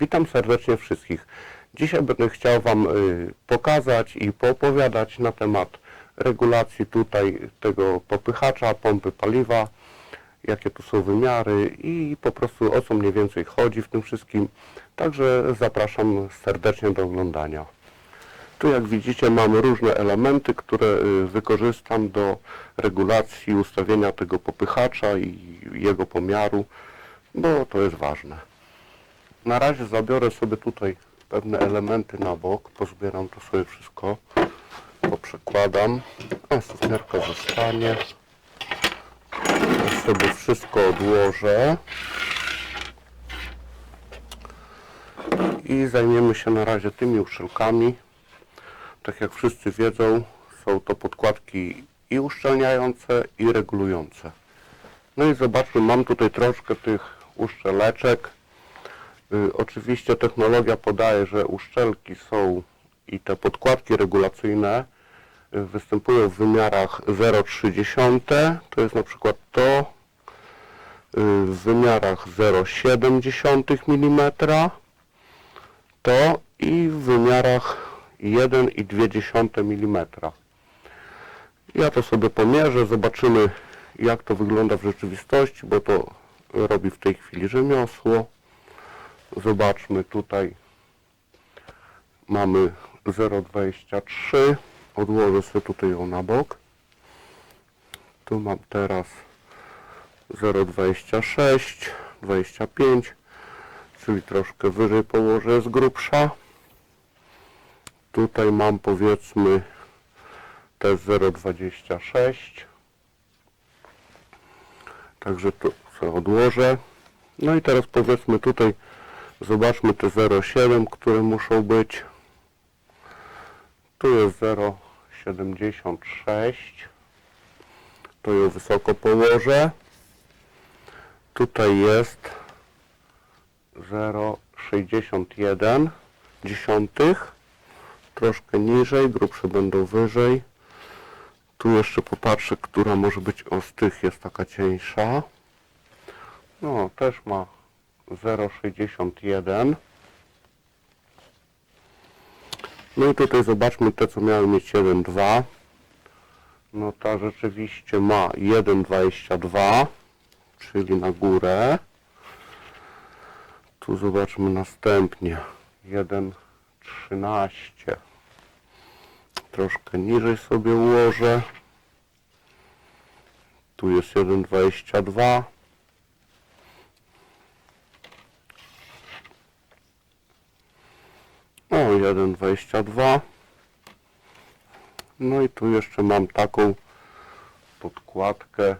Witam serdecznie wszystkich. Dzisiaj będę chciał Wam y, pokazać i poopowiadać na temat regulacji tutaj tego popychacza, pompy paliwa, jakie tu są wymiary i po prostu o co mniej więcej chodzi w tym wszystkim. Także zapraszam serdecznie do oglądania. Tu jak widzicie mamy różne elementy, które y, wykorzystam do regulacji ustawienia tego popychacza i jego pomiaru, bo to jest ważne. Na razie zabiorę sobie tutaj pewne elementy na bok, pozbieram to sobie wszystko, poprzekładam, a stopniarka zostanie. To sobie wszystko odłożę i zajmiemy się na razie tymi uszczelkami. Tak jak wszyscy wiedzą, są to podkładki i uszczelniające, i regulujące. No i zobaczmy, mam tutaj troszkę tych uszczeleczek. Y, oczywiście technologia podaje, że uszczelki są i te podkładki regulacyjne y, występują w wymiarach 0,3, to jest na przykład to, y, w wymiarach 0,7 mm, to i w wymiarach 1,2 mm. Ja to sobie pomierzę, zobaczymy jak to wygląda w rzeczywistości, bo to robi w tej chwili rzemiosło. Zobaczmy tutaj. Mamy 0,23 odłożę sobie tutaj ją na bok. Tu mam teraz 0,26 25 czyli troszkę wyżej położę z grubsza. Tutaj mam powiedzmy też 0,26 także to sobie odłożę. No i teraz powiedzmy tutaj zobaczmy te 0,7 które muszą być. Tu jest 0,76 to ją wysoko położę. Tutaj jest 0,61 dziesiątych. Troszkę niżej, grubsze będą wyżej. Tu jeszcze popatrzę, która może być o z tych jest taka cieńsza. No też ma 0,61 no i tutaj zobaczmy te co miały mieć 1,2 no ta rzeczywiście ma 1,22 czyli na górę. Tu zobaczmy następnie. 1,13 troszkę niżej sobie ułożę. Tu jest 1,22 o 1,22 no i tu jeszcze mam taką podkładkę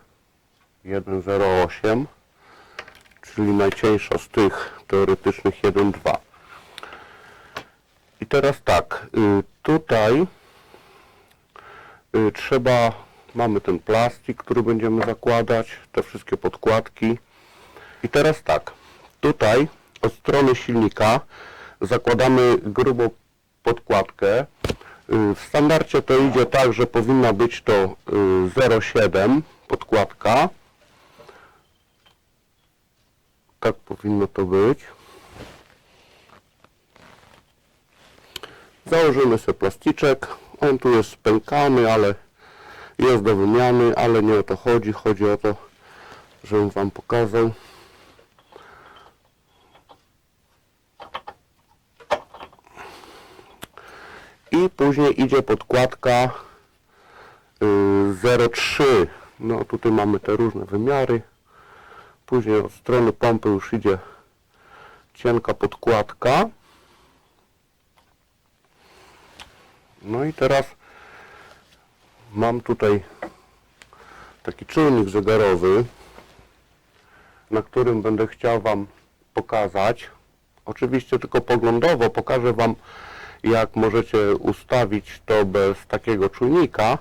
1,08 czyli najcieńsza z tych teoretycznych 1,2 i teraz tak y, tutaj y, trzeba mamy ten plastik, który będziemy zakładać te wszystkie podkładki. I teraz tak tutaj od strony silnika zakładamy grubą podkładkę. Y, w standardzie to idzie tak, że powinna być to y, 0,7 podkładka. Tak powinno to być. Założymy sobie plasticzek. On tu jest spękany, ale jest do wymiany, ale nie o to chodzi. Chodzi o to, żebym wam pokazał później idzie podkładka y, 0,3 no tutaj mamy te różne wymiary. Później od strony pompy już idzie cienka podkładka. No i teraz mam tutaj taki czujnik zegarowy na którym będę chciał Wam pokazać. Oczywiście tylko poglądowo pokażę Wam jak możecie ustawić to bez takiego czujnika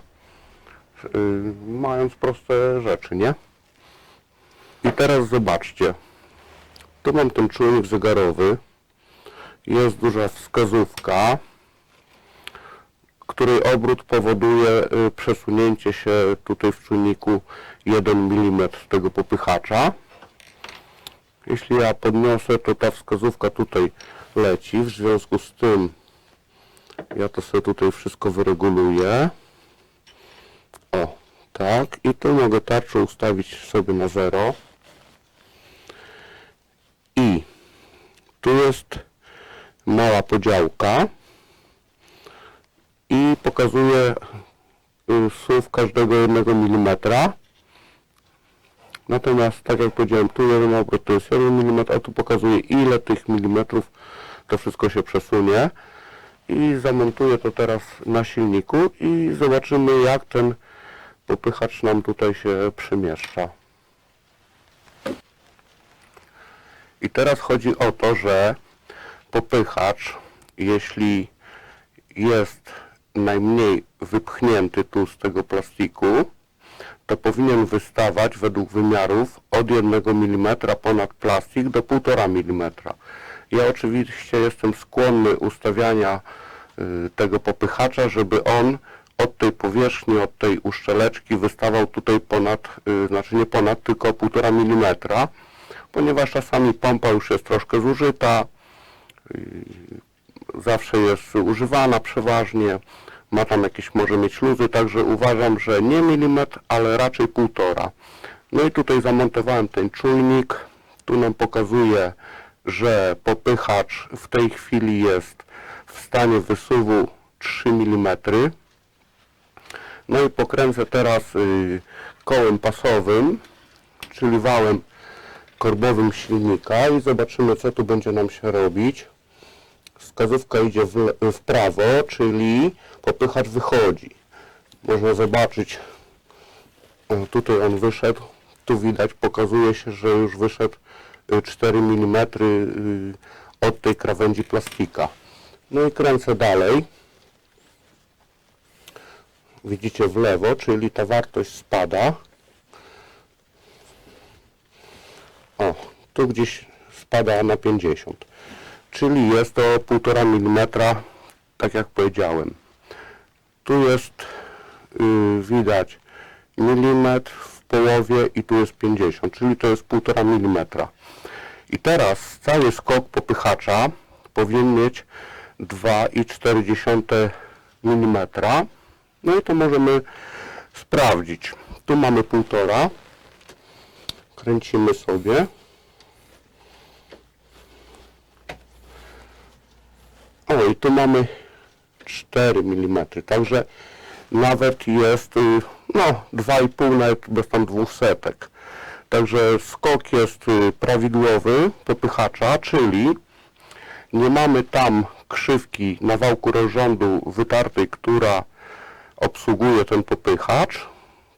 yy, mając proste rzeczy, nie? I teraz zobaczcie tu mam ten czujnik zegarowy jest duża wskazówka której obrót powoduje y, przesunięcie się tutaj w czujniku 1 mm tego popychacza Jeśli ja podniosę, to ta wskazówka tutaj leci. W związku z tym ja to sobie tutaj wszystko wyreguluję. O, tak. I tu mogę tarczę ustawić sobie na 0. I tu jest mała podziałka i pokazuje y, SUV każdego jednego milimetra. Natomiast, tak jak powiedziałem, tu jeden obrót to jest 1 mm, a tu pokazuje ile tych milimetrów to wszystko się przesunie. I zamontuję to teraz na silniku i zobaczymy jak ten popychacz nam tutaj się przemieszcza. I teraz chodzi o to, że popychacz, jeśli jest najmniej wypchnięty tu z tego plastiku, to powinien wystawać według wymiarów od 1 mm ponad plastik do 1,5 mm. Ja oczywiście jestem skłonny ustawiania y, tego popychacza, żeby on od tej powierzchni, od tej uszczeleczki wystawał tutaj ponad, y, znaczy nie ponad, tylko 1,5 mm, ponieważ czasami pompa już jest troszkę zużyta, zawsze jest używana przeważnie, ma tam jakieś, może mieć luzy, także uważam, że nie milimetr, ale raczej półtora. No i tutaj zamontowałem ten czujnik, tu nam pokazuje, że popychacz w tej chwili jest w stanie wysuwu 3 mm. No i pokręcę teraz y, kołem pasowym, czyli wałem korbowym silnika i zobaczymy co tu będzie nam się robić. Wskazówka idzie w, w prawo, czyli popychacz wychodzi. Można zobaczyć, o, tutaj on wyszedł, tu widać, pokazuje się, że już wyszedł 4 mm y, od tej krawędzi plastika. No i kręcę dalej. Widzicie w lewo, czyli ta wartość spada. O, tu gdzieś spada na 50. Czyli jest to 1,5 mm, tak jak powiedziałem. Tu jest yy, widać milimetr połowie i tu jest 50, czyli to jest 1,5 mm. I teraz cały skok popychacza powinien mieć 2,4 mm. No i to możemy sprawdzić. Tu mamy 1,5 kręcimy sobie. O i tu mamy 4 mm, także nawet jest y, no 2,5 nawet bez tam dwóch setek. Także skok jest y, prawidłowy popychacza, czyli nie mamy tam krzywki na wałku rozrządu wytartej, która obsługuje ten popychacz,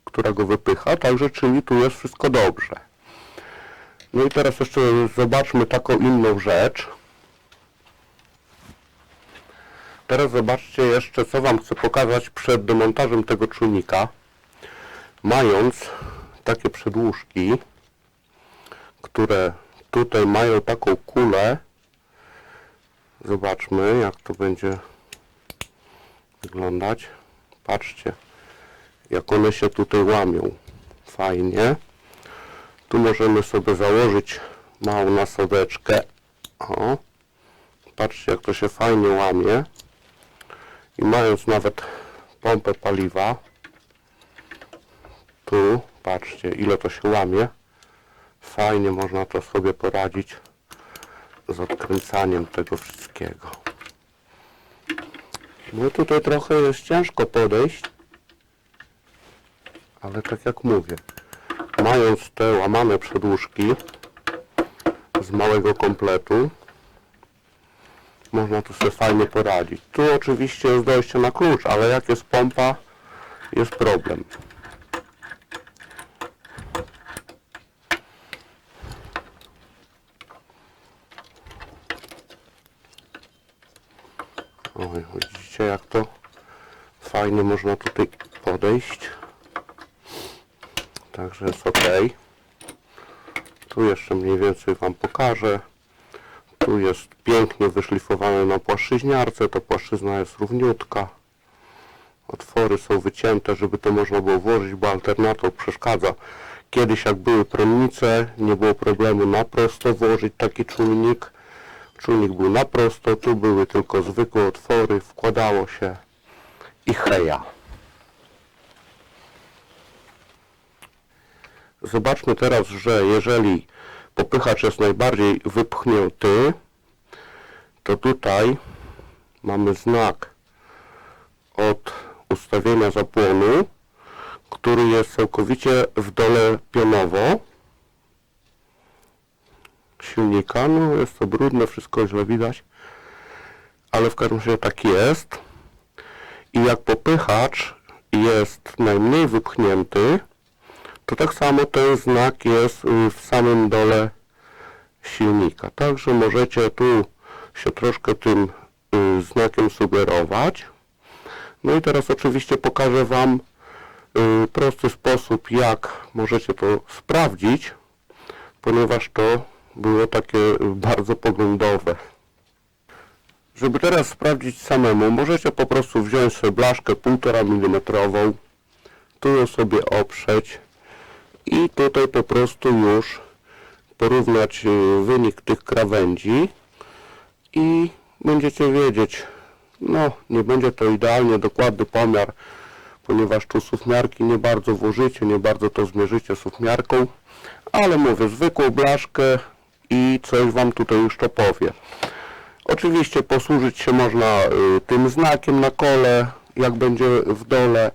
która go wypycha, także czyli tu jest wszystko dobrze. No i teraz jeszcze zobaczmy taką inną rzecz. Teraz zobaczcie jeszcze, co Wam chcę pokazać przed demontażem tego czujnika. Mając takie przedłużki, które tutaj mają taką kulę, zobaczmy jak to będzie wyglądać. Patrzcie, jak one się tutaj łamią. Fajnie. Tu możemy sobie założyć małą nasadeczkę. O. Patrzcie jak to się fajnie łamie. I mając nawet pompę paliwa, tu patrzcie ile to się łamie. Fajnie można to sobie poradzić z odkręcaniem tego wszystkiego. No tutaj trochę jest ciężko podejść, ale tak jak mówię, mając te łamane przedłużki z małego kompletu, można tu sobie fajnie poradzić. Tu oczywiście jest dojście na klucz, ale jak jest pompa, jest problem. Oj, widzicie jak to fajnie można tutaj podejść. Także jest ok. Tu jeszcze mniej więcej Wam pokażę. Tu jest pięknie wyszlifowane na płaszczyźniarce. Ta płaszczyzna jest równiutka. Otwory są wycięte, żeby to można było włożyć, bo alternator przeszkadza, Kiedyś jak były prądnice, nie było problemu na prosto włożyć taki czujnik. Czujnik był na prosto, tu były tylko zwykłe otwory, wkładało się i heja. Zobaczmy teraz, że jeżeli popychacz jest najbardziej wypchnięty, to tutaj mamy znak od ustawienia zapłonu, który jest całkowicie w dole pionowo silnika. No jest to brudne, wszystko źle widać, ale w każdym razie tak jest. I jak popychacz jest najmniej wypchnięty, to tak samo ten znak jest y, w samym dole silnika. Także możecie tu się troszkę tym y, znakiem sugerować. No i teraz oczywiście pokażę Wam y, prosty sposób, jak możecie to sprawdzić, ponieważ to było takie bardzo poglądowe. Żeby teraz sprawdzić samemu, możecie po prostu wziąć sobie blaszkę 1,5 mm, tu ją sobie oprzeć i tutaj po prostu już porównać y, wynik tych krawędzi i będziecie wiedzieć, no nie będzie to idealnie dokładny pomiar, ponieważ tu sufmiarki nie bardzo włożycie, nie bardzo to zmierzycie sufmiarką, ale mówię, zwykłą blaszkę i coś Wam tutaj już to powie. Oczywiście posłużyć się można y, tym znakiem na kole, jak będzie w dole.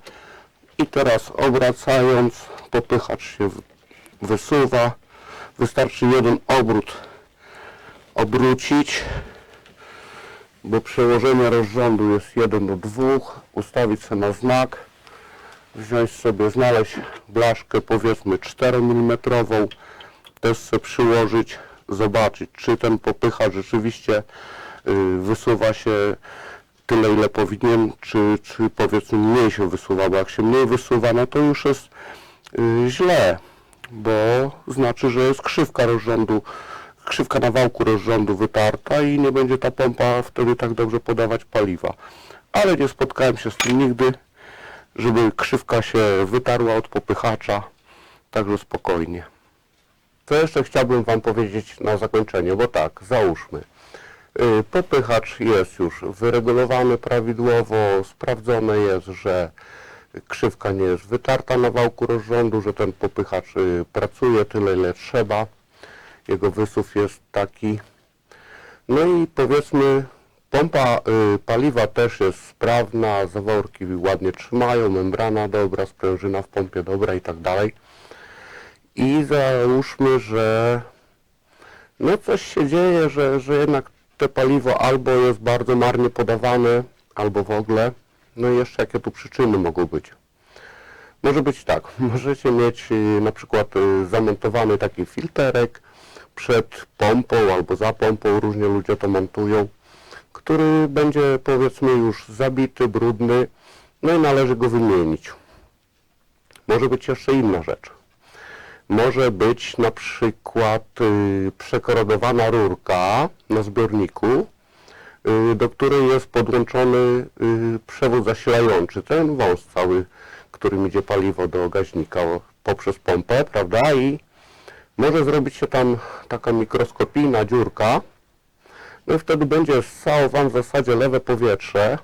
I teraz obracając, popychacz się wysuwa. Wystarczy jeden obrót obrócić, bo przełożenie rozrządu jest 1 do 2. Ustawić sobie na znak, wziąć sobie, znaleźć blaszkę powiedzmy 4 mm, też sobie przyłożyć, zobaczyć czy ten popychacz rzeczywiście wysuwa się tyle ile powinien, czy, czy powiedzmy mniej się wysuwa, bo jak się mniej wysuwa, no to już jest y, źle, bo znaczy, że jest krzywka rozrządu, krzywka na wałku rozrządu wytarta i nie będzie ta pompa wtedy tak dobrze podawać paliwa. Ale nie spotkałem się z tym nigdy, żeby krzywka się wytarła od popychacza, także spokojnie. Co jeszcze chciałbym Wam powiedzieć na zakończenie, bo tak, załóżmy. Y, Popychacz jest już wyregulowany prawidłowo, sprawdzone jest, że krzywka nie jest wytarta na wałku rozrządu, że ten popychacz y, pracuje tyle ile trzeba. Jego wysuw jest taki. No i powiedzmy pompa y, paliwa też jest sprawna, zaworki ładnie trzymają, membrana dobra, sprężyna w pompie dobra i tak dalej. I załóżmy, że no coś się dzieje, że, że jednak te paliwo albo jest bardzo marnie podawane, albo w ogóle. No i jeszcze jakie tu przyczyny mogą być. Może być tak, możecie mieć y, na przykład y, zamontowany taki filterek przed pompą albo za pompą, różnie ludzie to montują, który będzie powiedzmy już zabity, brudny, no i należy go wymienić. Może być jeszcze inna rzecz może być na przykład y, przekorodowana rurka na zbiorniku, y, do której jest podłączony y, przewód zasilający, ten wąs cały, którym idzie paliwo do gaźnika poprzez pompę, prawda? I może zrobić się tam taka mikroskopijna dziurka, no i wtedy będzie ssało Wam w zasadzie lewe powietrze,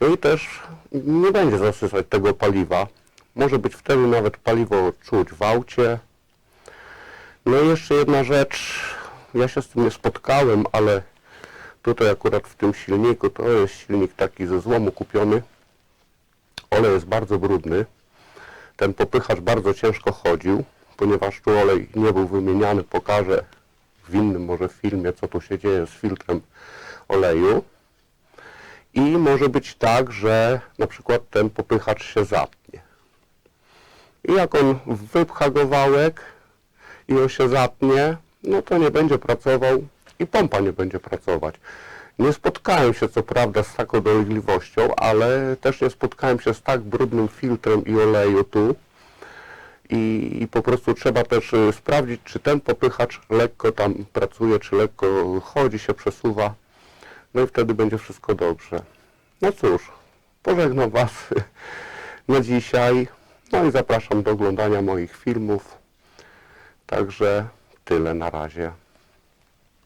no i też nie będzie zasysać tego paliwa. Może być wtedy nawet paliwo czuć w aucie. No i jeszcze jedna rzecz, ja się z tym nie spotkałem, ale tutaj akurat w tym silniku, to jest silnik taki ze złomu kupiony. Olej jest bardzo brudny. Ten popychacz bardzo ciężko chodził, ponieważ tu olej nie był wymieniany. Pokażę w innym może filmie, co tu się dzieje z filtrem oleju. I może być tak, że na przykład ten popychacz się zapnie. I jak on wypcha go wałek i on się zapnie, no to nie będzie pracował i pompa nie będzie pracować. Nie spotkałem się co prawda z taką dolegliwością, ale też nie spotkałem się z tak brudnym filtrem i oleju tu. I, I po prostu trzeba też y, sprawdzić, czy ten popychacz lekko tam pracuje, czy lekko chodzi, się przesuwa. No i wtedy będzie wszystko dobrze. No cóż, pożegnam Was na dzisiaj. No i zapraszam do oglądania moich filmów. Także tyle na razie.